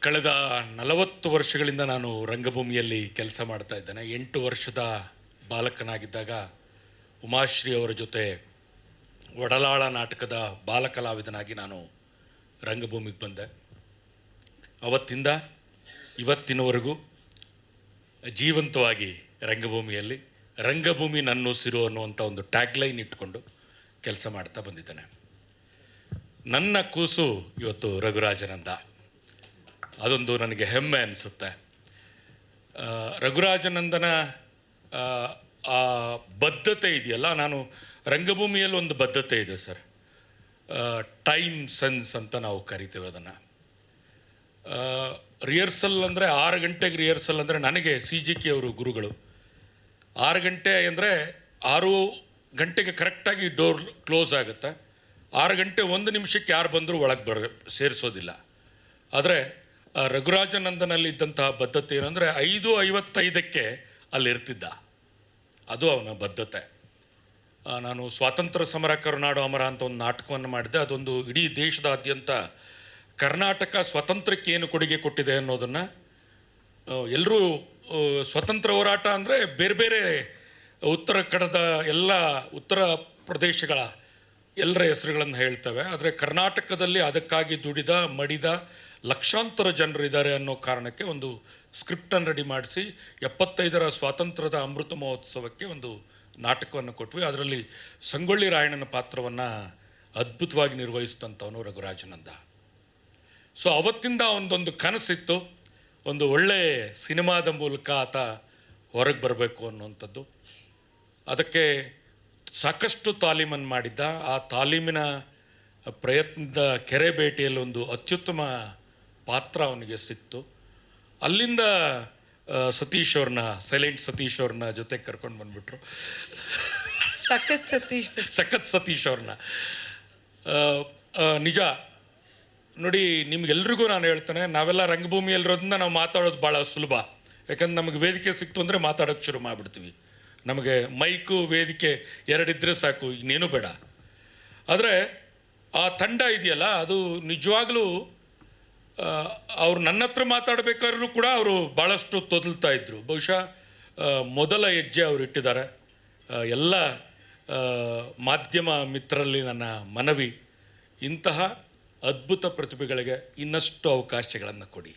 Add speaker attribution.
Speaker 1: ಕಳೆದ ನಲವತ್ತು ವರ್ಷಗಳಿಂದ ನಾನು ರಂಗಭೂಮಿಯಲ್ಲಿ ಕೆಲಸ ಮಾಡ್ತಾ ಇದ್ದೇನೆ. ಎಂಟು ವರ್ಷದ ಬಾಲಕನಾಗಿದ್ದಾಗ ಉಮಾಶ್ರೀ ಅವರ ಜೊತೆ ಒಡಲಾಳ ನಾಟಕದ ಬಾಲಕಲಾವಿದನಾಗಿ ನಾನು ರಂಗಭೂಮಿಗೆ ಬಂದೆ. ಅವತ್ತಿಂದ ಇವತ್ತಿನವರೆಗೂ ಜೀವಂತವಾಗಿ ರಂಗಭೂಮಿಯಲ್ಲಿ ರಂಗಭೂಮಿ ನನ್ನುಸಿರು ಅನ್ನುವಂಥ ಒಂದು ಟ್ಯಾಗ್ಲೈನ್ ಇಟ್ಕೊಂಡು ಕೆಲಸ ಮಾಡ್ತಾ ಬಂದಿದ್ದೇನೆ. ನನ್ನ ಕೂಸು ಇವತ್ತು ರಘುರಾಜನಂದ. ಅದೊಂದು ನನಗೆ ಹೆಮ್ಮೆ ಅನಿಸುತ್ತೆ. ರಘುರಾಜನಂದನ ಆ, ಬದ್ಧತೆ ಇದೆಯಲ್ಲ ನಾನು ರಂಗಭೂಮಿಯಲ್ಲಿ ಒಂದು ಬದ್ಧತೆ ಇದೆ ಸರ್. ಟೈಮ್ ಸೆನ್ಸ್ ಅಂತ ನಾವು ಕರಿತೇವೆ ಅದನ್ನು. ರಿಹರ್ಸಲ್ ಅಂದರೆ ಆರು ಗಂಟೆಗೆ ರಿಹರ್ಸಲ್ ಅಂದರೆ ನನಗೆ ಸಿ ಜಿ ಕೆ ಅವರು ಗುರುಗಳು. ಆರು ಗಂಟೆ ಅಂದರೆ ಆರು ಗಂಟೆಗೆ ಕರೆಕ್ಟಾಗಿ ಡೋರ್ ಕ್ಲೋಸ್ ಆಗುತ್ತೆ. ಆರು ಗಂಟೆ ಒಂದು ನಿಮಿಷಕ್ಕೆ ಯಾರು ಬಂದರೂ ಒಳಗೆ ಬರ ಸೇರಿಸೋದಿಲ್ಲ. ಆದರೆ ರಘುರಾಜನಂದನಲ್ಲಿ ಇದ್ದಂತಹ ಬದ್ಧತೆ ಏನಂದರೆ ಐದು ಐವತ್ತೈದಕ್ಕೆ ಅಲ್ಲಿರ್ತಿದ್ದ. ಅದು ಅವನ ಬದ್ಧತೆ. ನಾನು ಸ್ವಾತಂತ್ರ್ಯ ಸಮರ ಕರುನಾಡು ಅಮರ ಅಂತ ಒಂದು ನಾಟಕವನ್ನು ಮಾಡಿದೆ ಅದೊಂದು ಇಡೀ ದೇಶದಾದ್ಯಂತ ಕರ್ನಾಟಕ ಸ್ವಾತಂತ್ರ್ಯಕ್ಕೆ ಏನು ಕೊಡುಗೆ ಕೊಟ್ಟಿದೆ ಅನ್ನೋದನ್ನು ಎಲ್ಲರೂ ಸ್ವತಂತ್ರ ಹೋರಾಟ ಅಂದರೆ ಬೇರೆ ಬೇರೆ ಉತ್ತರ ಕಡದ ಎಲ್ಲ ಉತ್ತರ ಪ್ರದೇಶಗಳ ಎಲ್ಲರ ಹೆಸರುಗಳನ್ನು ಹೇಳ್ತವೆ. ಆದರೆ ಕರ್ನಾಟಕದಲ್ಲಿ ಅದಕ್ಕಾಗಿ ದುಡಿದ, ಮಡಿದ ಲಕ್ಷಾಂತರ ಜನರಿದ್ದಾರೆ ಅನ್ನೋ ಕಾರಣಕ್ಕೆ ಒಂದು ಸ್ಕ್ರಿಪ್ಟನ್ನು ರೆಡಿ ಮಾಡಿಸಿ, ಎಪ್ಪತ್ತೈದರ ಸ್ವಾತಂತ್ರ್ಯದ ಅಮೃತ ಮಹೋತ್ಸವಕ್ಕೆ ಒಂದು ನಾಟಕವನ್ನು ಕೊಟ್ವಿ. ಅದರಲ್ಲಿ ಸಂಗೊಳ್ಳಿ ರಾಯಣ್ಣನ ಪಾತ್ರವನ್ನು ಅದ್ಭುತವಾಗಿ ನಿರ್ವಹಿಸಿದಂಥವನು ರಘುರಾಜನಂದ. ಸೊ ಅವತ್ತಿಂದ ಒಂದೊಂದು ಕನಸಿತ್ತು. ಒಂದು ಒಳ್ಳೆಯ ಸಿನಿಮಾದ ಮೂಲಕ ಆತ ಹೊರಗೆ ಬರಬೇಕು ಅನ್ನುವಂಥದ್ದು. ಅದಕ್ಕೆ ಸಾಕಷ್ಟು ತಾಲೀಮನ್ನು ಮಾಡಿದ್ದ. ಆ ತಾಲೀಮಿನ ಪ್ರಯತ್ನದ ಕೆರೆ ಭೇಟಿಯಲ್ಲಿ ಒಂದು ಅತ್ಯುತ್ತಮ ಪಾತ್ರ ಅವನಿಗೆ ಸಿಕ್ತು. ಅಲ್ಲಿಂದ ಸತೀಶ್ ಅವ್ರನ್ನ ಸೈಲೆಂಟ್ ಸತೀಶ್ ಅವ್ರನ್ನ ಜೊತೆ ಕರ್ಕೊಂಡು ಬಂದ್ಬಿಟ್ರು.
Speaker 2: ಸಖತ್ ಸತೀಶ್.
Speaker 1: ಸಖತ್ ಸತೀಶ್ ಅವ್ರನ್ನ. ನಿಜ. ನೋಡಿ ನಿಮ್ಗೆಲ್ರಿಗೂ ನಾನು ಹೇಳ್ತೇನೆ ನಾವೆಲ್ಲ ರಂಗಭೂಮಿಯಲ್ಲಿರೋದ್ರಿಂದ ನಾವು ಮಾತಾಡೋದು ಭಾಳ ಸುಲಭ. ಯಾಕಂದ್ರೆ ನಮಗೆ ವೇದಿಕೆ ಸಿಕ್ತು ಅಂದರೆ ಮಾತಾಡೋಕ್ಕೆ ಶುರು ಮಾಡಿಬಿಡ್ತೀವಿ. ನಮಗೆ ಮೈಕು, ವೇದಿಕೆ ಎರಡಿದ್ರೆ ಸಾಕು, ಇನ್ನೇನು ಬೇಡ. ಆದರೆ ಆ ತಂಡ ಇದೆಯಲ್ಲ, ಅದು ನಿಜವಾಗ್ಲೂ ಅವ್ರು ನನ್ನ ಹತ್ರ ಮಾತಾಡಬೇಕಾದ್ರೂ ಕೂಡ ಅವರು ಭಾಳಷ್ಟು ತೊದಲ್ತಾ ಇದ್ದರು ಬಹುಶಃ ಮೊದಲ ಹೆಜ್ಜೆ ಅವರು ಇಟ್ಟಿದ್ದಾರೆ. ಎಲ್ಲ ಮಾಧ್ಯಮ ಮಿತ್ರರಲ್ಲಿ ನನ್ನ ಮನವಿ. ಇಂತಹ ಅದ್ಭುತ ಪ್ರತಿಭೆಗಳಿಗೆ ಇನ್ನಷ್ಟು ಅವಕಾಶಗಳನ್ನು ಕೊಡಿ.